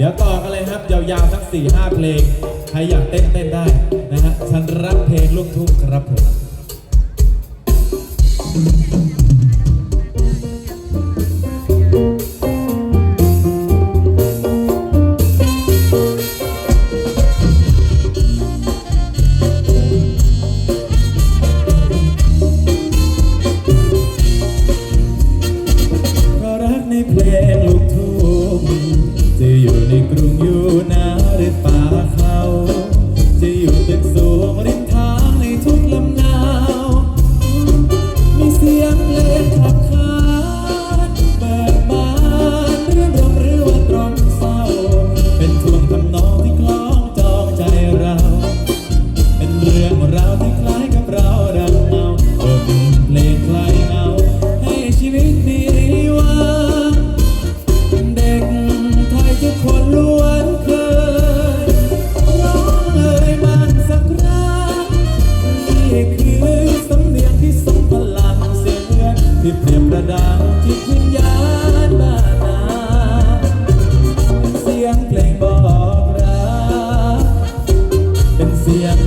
เดี๋ยวต่อกันเลยครับ ยาวๆสัก4ี่ห้าเพลง ใครอยากเต้นเต้นได้นะฮะฉันรักเพลงลูกทุ่งครับผมเพรักในเพลงลูก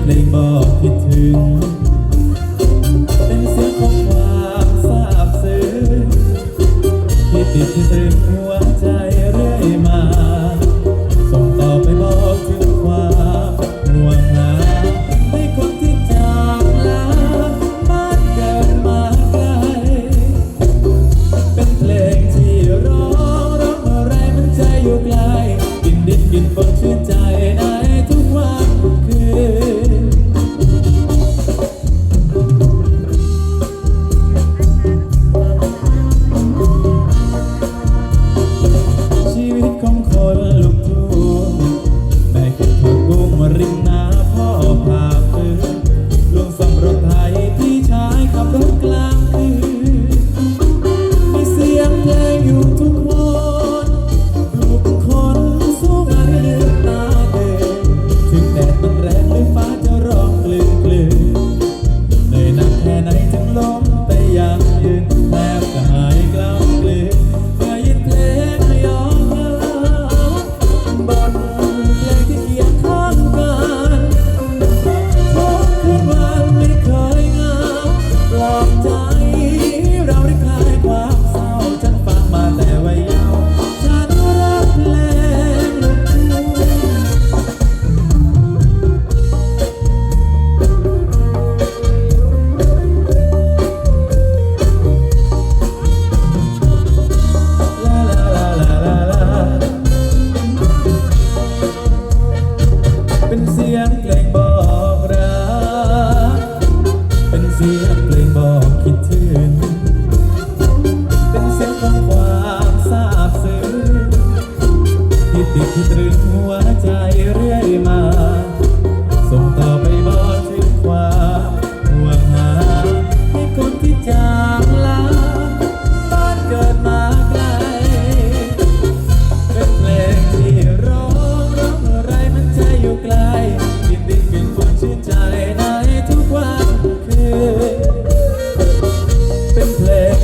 ในเบอกคิดถึง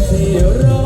see you.